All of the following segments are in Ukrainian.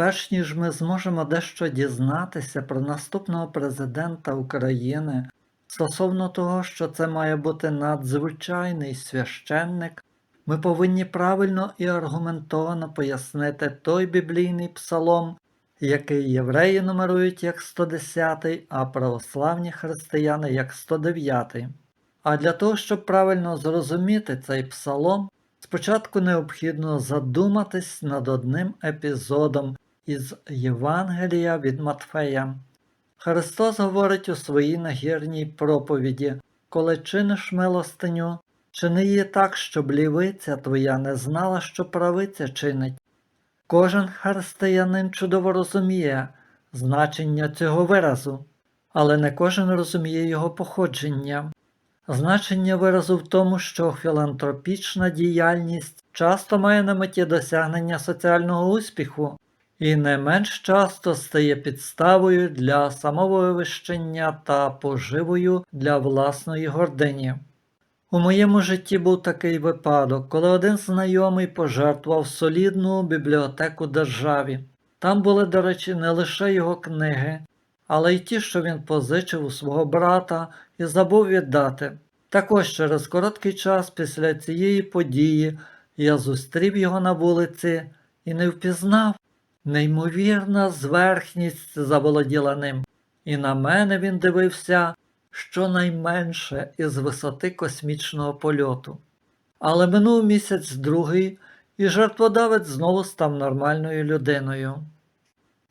перш ніж ми зможемо дещо дізнатися про наступного президента України стосовно того, що це має бути надзвичайний священник, ми повинні правильно і аргументовано пояснити той біблійний псалом, який євреї нумерують як 110, а православні християни як 109. А для того, щоб правильно зрозуміти цей псалом, спочатку необхідно задуматись над одним епізодом із Євангелія від Матфея. Христос говорить у своїй нагірній проповіді, коли чиниш милостиню, чини її так, щоб лівиця твоя не знала, що правиця чинить. Кожен християнин чудово розуміє значення цього виразу, але не кожен розуміє його походження. Значення виразу в тому, що філантропічна діяльність часто має на меті досягнення соціального успіху і не менш часто стає підставою для самовивищення та поживою для власної гордині. У моєму житті був такий випадок, коли один знайомий пожертвував солідну бібліотеку державі. Там були, до речі, не лише його книги, але й ті, що він позичив у свого брата і забув віддати. Також через короткий час після цієї події я зустрів його на вулиці і не впізнав. Неймовірна зверхність заволоділа ним, і на мене він дивився щонайменше із висоти космічного польоту. Але минув місяць другий, і жертводавець знову став нормальною людиною.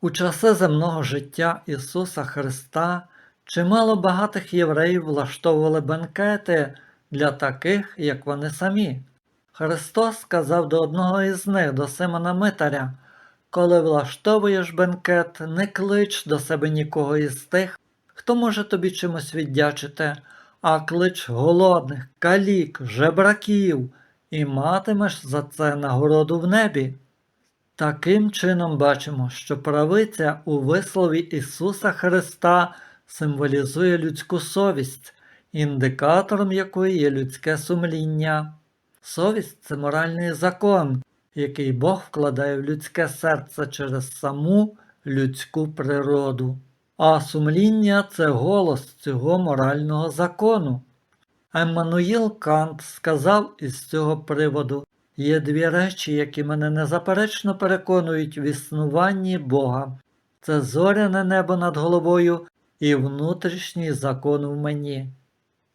У часи земного життя Ісуса Христа чимало багатих євреїв влаштовували бенкети для таких, як вони самі. Христос сказав до одного із них, до Симона Митаря, коли влаштовуєш бенкет, не клич до себе нікого із тих, хто може тобі чимось віддячити, а клич голодних, калік, жебраків, і матимеш за це нагороду в небі. Таким чином бачимо, що правиця у вислові Ісуса Христа символізує людську совість, індикатором якої є людське сумління. Совість це моральний закон, який Бог вкладає в людське серце через саму людську природу. А сумління це голос цього морального закону. Еммануїл Кант сказав із цього приводу є дві речі, які мене незаперечно переконують в існуванні Бога. Це зоряне небо над головою і внутрішній закон в мені.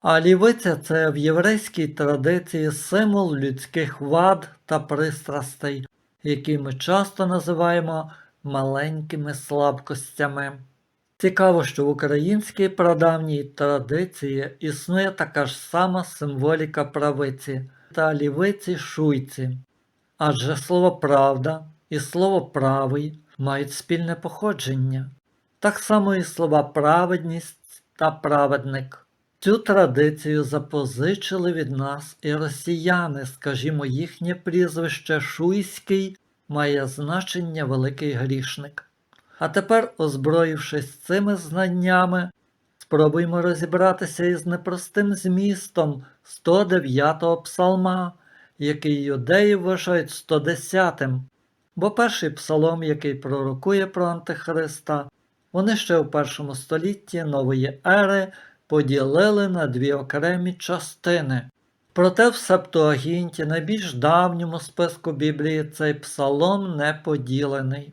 А лівиця це в єврейській традиції символ людських вад та пристрастей, які ми часто називаємо маленькими слабкостями. Цікаво, що в українській прадавній традиції існує така ж сама символіка правиці та лівиці шуйці, адже слово правда і слово правий мають спільне походження, так само і слова праведність та праведник. Цю традицію запозичили від нас і росіяни, скажімо, їхнє прізвище Шуйський має значення великий грішник. А тепер, озброївшись цими знаннями, спробуємо розібратися із непростим змістом 109-го псалма, який юдеї вважають 110-м, бо перший псалом, який пророкує про Антихриста, вони ще у першому столітті нової ери поділили на дві окремі частини. Проте в Септуагінті, найбільш давньому списку Біблії, цей псалом не поділений.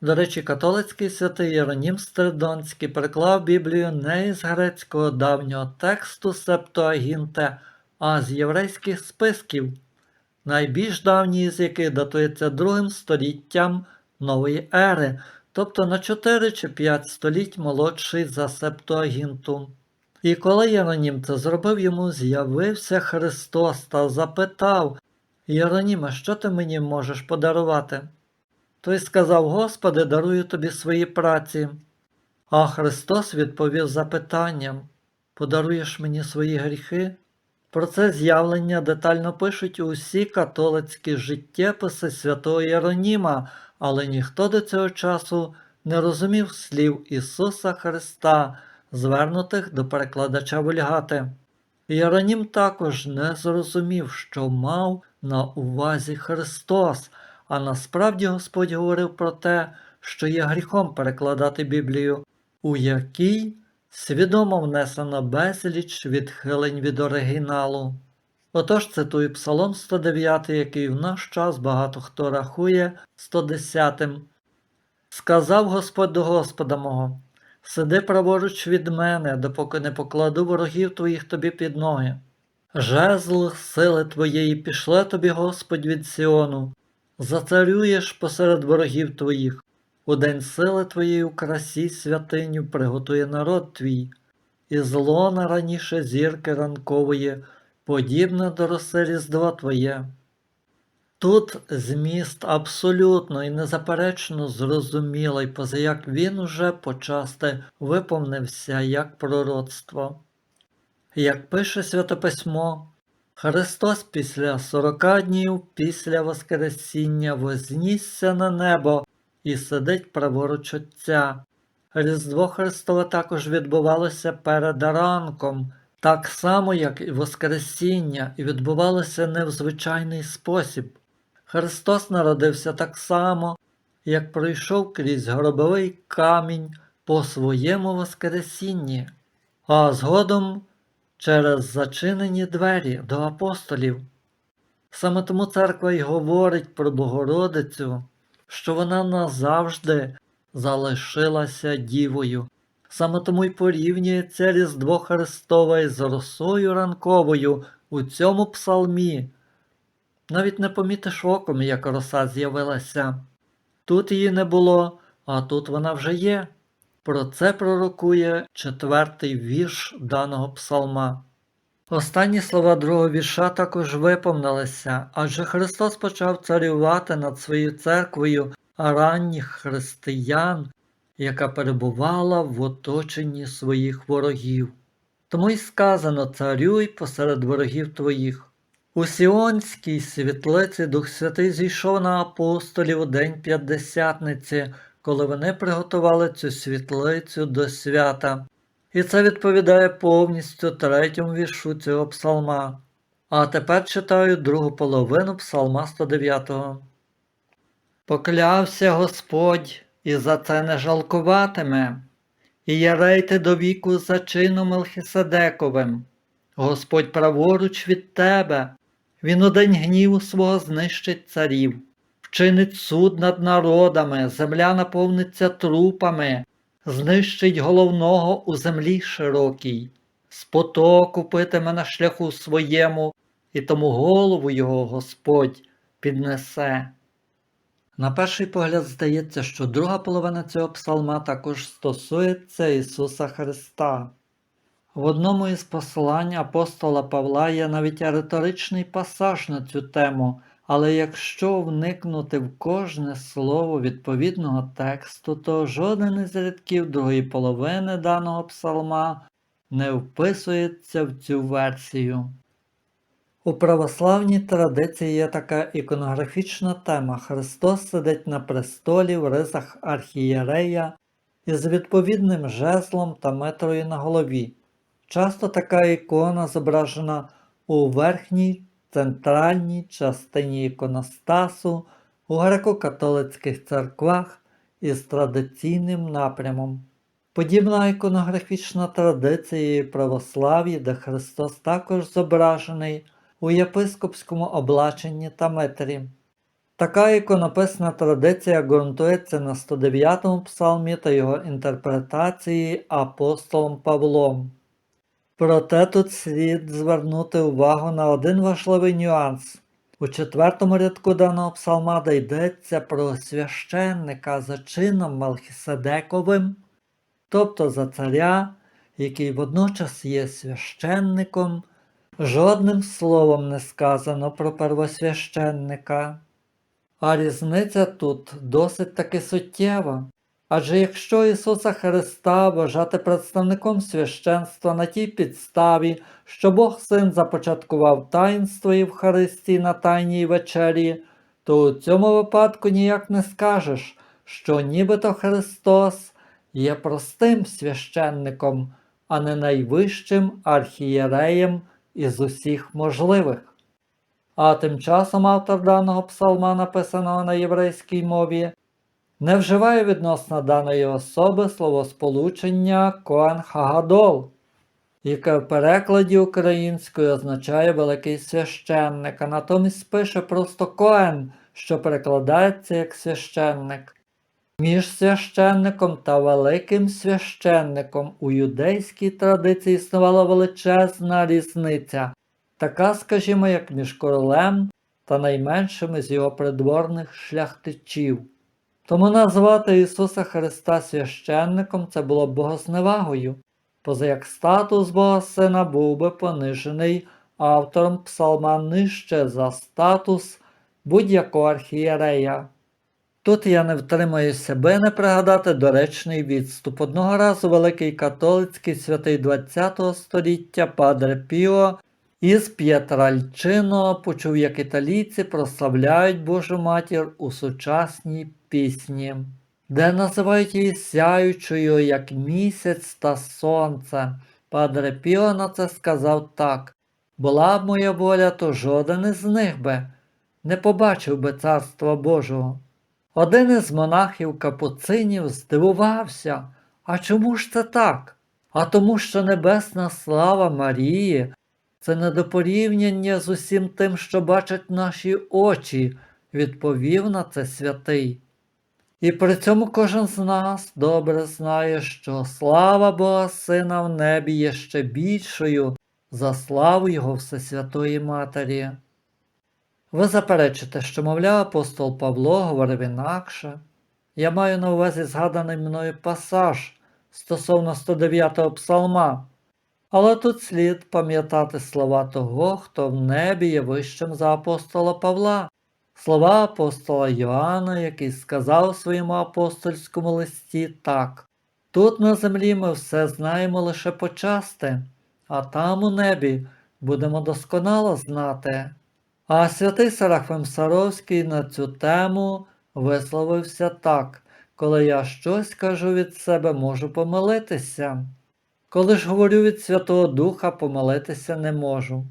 До речі, католицький святий Єронім Стридонський переклав Біблію не із грецького давнього тексту Септуагінте, а з єврейських списків, найбільш давній з яких датується другим століттям нової ери, тобто на 4 чи 5 століть молодший за Септуагінту. І коли Єронім це зробив, йому з'явився Христос та запитав Єроніме, що ти мені можеш подарувати? Той сказав, Господи, дарую тобі свої праці. А Христос відповів запитанням Подаруєш мені свої гріхи? Про це з'явлення детально пишуть усі католицькі життєписи святого Єроніма, але ніхто до цього часу не розумів слів Ісуса Христа, звернутих до перекладача Вульгати. Єронім також не зрозумів, що мав на увазі Христос, а насправді Господь говорив про те, що є гріхом перекладати Біблію, у якій свідомо внесено безліч відхилень від оригіналу. Отож цитую Псалом 109, який в наш час багато хто рахує 110. Сказав Господь до Господа мого, сиди праворуч від мене, допоки не покладу ворогів твоїх тобі під ноги. Жезл сили твоєї пішле тобі Господь від Сіону, зацарюєш посеред ворогів твоїх, у день сили твоєї у красі святиню приготує народ твій, і злона раніше зірки ранкової, подібне до роси різдва Твоє. Тут зміст абсолютно і незаперечно зрозумілий, позаяк він уже почасти виповнився як пророцтво. Як пише Святописьмо, Христос після сорока днів після Воскресіння вознісся на небо і сидить праворуч Отця. Різдво Христове також відбувалося перед ранком, так само, як і Воскресіння, і відбувалося не в звичайний спосіб. Христос народився так само, як пройшов крізь гробовий камінь по своєму Воскресінні, а згодом через зачинені двері до апостолів. Саме тому церква й говорить про Богородицю, що вона назавжди залишилася дівою. Саме тому й порівнюється Різдво Христове з росою ранковою у цьому псалмі. Навіть не помітиш оком, як роса з'явилася. Тут її не було, а тут вона вже є. Про це пророкує четвертий вірш даного псалма. Останні слова другого вірша також виповнилися, адже Христос почав царювати над своєю церквою ранніх християн, яка перебувала в оточенні своїх ворогів. Тому й сказано царюй посеред ворогів твоїх. У Сіонській світлиці Дух Святий зійшов на апостолів у день п'ятдесятниці, коли вони приготували цю світлицю до свята. І це відповідає повністю третьому віршу цього псалма. А тепер читаю другу половину псалма 109. Поклявся Господь і за це не жалкуватиме, і ярейте до віку за чином Мелхиседековим. Господь праворуч від тебе, він у гніву свого знищить царів, вчинить суд над народами, земля наповниться трупами, знищить головного у землі широкій, з потоку питиме на шляху своєму, і тому голову його Господь піднесе. На перший погляд здається, що друга половина цього псалма також стосується Ісуса Христа. В одному із послань апостола Павла є навіть риторичний пасаж на цю тему, але якщо вникнути в кожне слово відповідного тексту, то жоден із рядків другої половини даного псалма не вписується в цю версію. У православній традиції є така іконографічна тема Христос сидить на престолі в рисах архієрея із відповідним жезлом та метрою на голові. Часто така ікона зображена у верхній центральній частині іконостасу у греко-католицьких церквах із традиційним напрямом. Подібна іконографічна традиція православ'ї, де Христос також зображений у єпископському облаченні та метрі. Така іконописна традиція ґрунтується на 109-му псалмі та його інтерпретації апостолом Павлом. Проте тут слід звернути увагу на один важливий нюанс. У четвертому рядку даного псалма йдеться про священника за чином Мелхіседековим, тобто за царя, який водночас є священником, жодним словом не сказано про первосвященника. А різниця тут досить таки суттєва. Адже якщо Ісуса Христа вважати представником священства на тій підставі, що Бог Син започаткував таїнство Євхаристії на Тайній вечері, то у цьому випадку ніяк не скажеш, що нібито Христос є простим священником, а не найвищим архієреєм із усіх можливих. А тим часом автор даного псалма, написаного на єврейській мові, не вживає відносно даної особи словосполучення Коан Хагадол, яке в перекладі українською означає великий священник, а натомість пише просто Коен, що перекладається як священник. Між священником та великим священником у юдейській традиції існувала величезна різниця, така, скажімо, як між королем та найменшими з його придворних шляхтичів. Тому назвати Ісуса Христа священником це було б богозневагою, поза як статус Бога Сина був би понижений автором псалма нижче за статус будь-якого архієрея. Тут я не втримаю себе не пригадати доречний відступ. Одного разу великий католицький святий ХХ століття Падре Піо із П'єтральчино почув, як італійці прославляють Божу матір у сучасній пісні, де називають її сяючою, як місяць та сонце. Падре Піо на це сказав так. Була б моя воля, то жоден із них би не побачив би царства Божого. Один із монахів капуцинів здивувався. А чому ж це так? А тому, що небесна слава Марії це не до порівняння з усім тим, що бачать наші очі, відповів на це святий. І при цьому кожен з нас добре знає, що слава Бога Сина в небі є ще більшою за славу Його Всесвятої Матері. Ви заперечите, що, мовляв, апостол Павло говорив інакше. Я маю на увазі згаданий мною пасаж стосовно 109-го псалма. Але тут слід пам'ятати слова того, хто в небі є вищим за апостола Павла, слова апостола Йоанна, який сказав у своєму апостольському листі так. Тут на землі ми все знаємо лише почасти, а там у небі будемо досконало знати. А святий Серафим Саровський на цю тему висловився так, коли я щось кажу від себе, можу помилитися. Коли ж говорю від Святого Духа, помилитися не можу.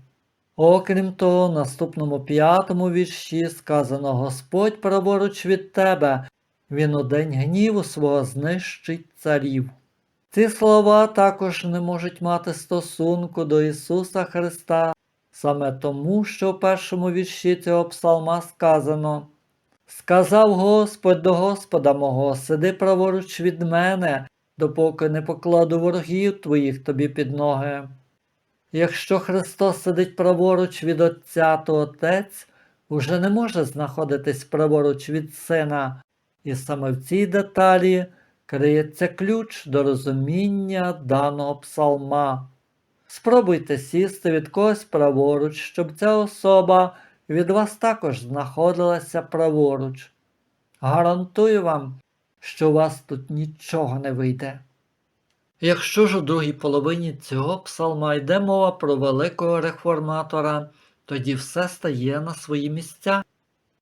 Окрім того, наступному п'ятому вірші сказано Господь праворуч від тебе, Він у день гніву свого знищить царів. Ці слова також не можуть мати стосунку до Ісуса Христа, саме тому, що в першому вірші цього псалма сказано Сказав Господь до Господа мого, сиди праворуч від мене, допоки не покладу ворогів твоїх тобі під ноги. Якщо Христос сидить праворуч від Отця, то Отець уже не може знаходитись праворуч від Сина, і саме в цій деталі криється ключ до розуміння даного псалма. Спробуйте сісти від когось праворуч, щоб ця особа від вас також знаходилася праворуч. Гарантую вам, що у вас тут нічого не вийде. Якщо ж у другій половині цього псалма йде мова про великого реформатора, тоді все стає на свої місця.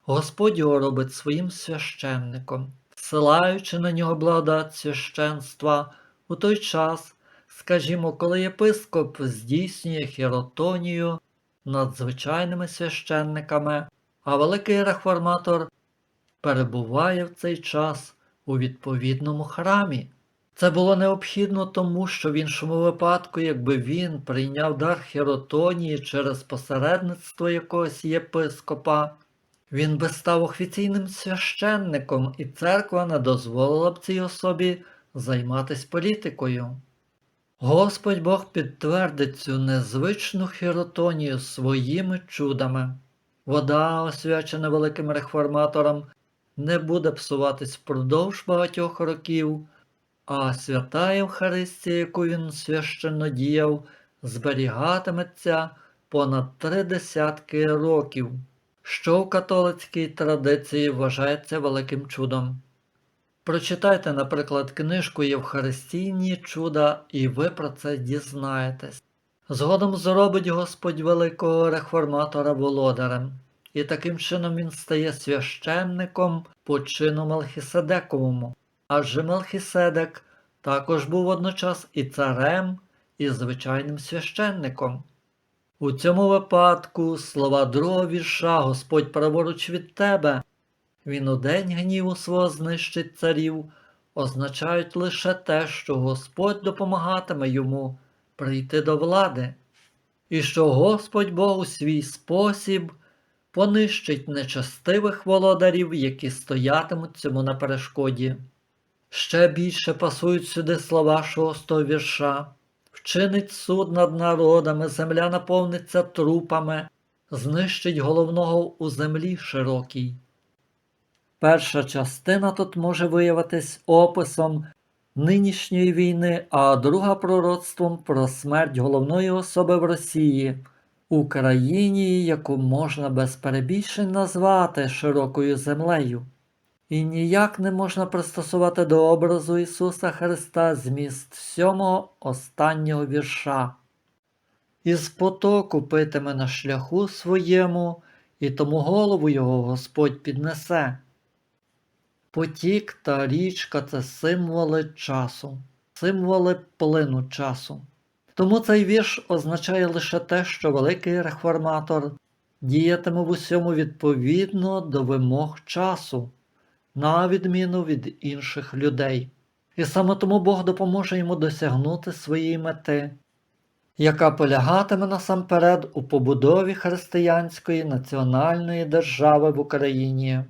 Господь його робить своїм священником, всилаючи на нього благодать священства у той час, скажімо, коли єпископ здійснює хіротонію над звичайними священниками, а великий реформатор перебуває в цей час у відповідному храмі. Це було необхідно тому, що в іншому випадку, якби він прийняв дар хіротонії через посередництво якогось єпископа, він би став офіційним священником, і церква не дозволила б цій особі займатися політикою. Господь Бог підтвердить цю незвичну хіротонію своїми чудами. Вода, освячена великим реформатором, не буде псуватись впродовж багатьох років, а свята Євхаристія, яку він священно діяв, зберігатиметься понад три десятки років, що в католицькій традиції вважається великим чудом. Прочитайте, наприклад, книжку Євхаристійні чуда, і ви про це дізнаєтесь. Згодом зробить Господь великого реформатора володарем, і таким чином він стає священником по чину Мелхіседековому. Адже Мелхіседек також був водночас і царем, і звичайним священником. У цьому випадку слова другого вірша Господь праворуч від тебе. Він у день гніву свого знищить царів, означають лише те, що Господь допомагатиме йому прийти до влади, і що Господь Бог у свій спосіб понищить нечестивих володарів, які стоятимуть цьому на перешкоді. Ще більше пасують сюди слова шостого вірша. Вчинить суд над народами, земля наповниться трупами, знищить головного у землі широкій. Перша частина тут може виявитись описом нинішньої війни, а друга пророцтвом про смерть головної особи в Росії, Україні, яку можна без перебільшень назвати широкою землею. І ніяк не можна пристосувати до образу Ісуса Христа зміст сьомого останнього вірша. Із потоку питиме на шляху своєму, і тому голову його Господь піднесе. Потік та річка це символи часу, символи плину часу. Тому цей вірш означає лише те, що великий реформатор діятиме в усьому відповідно до вимог часу, на відміну від інших людей. І саме тому Бог допоможе йому досягнути своєї мети, яка полягатиме насамперед у побудові християнської національної держави в Україні.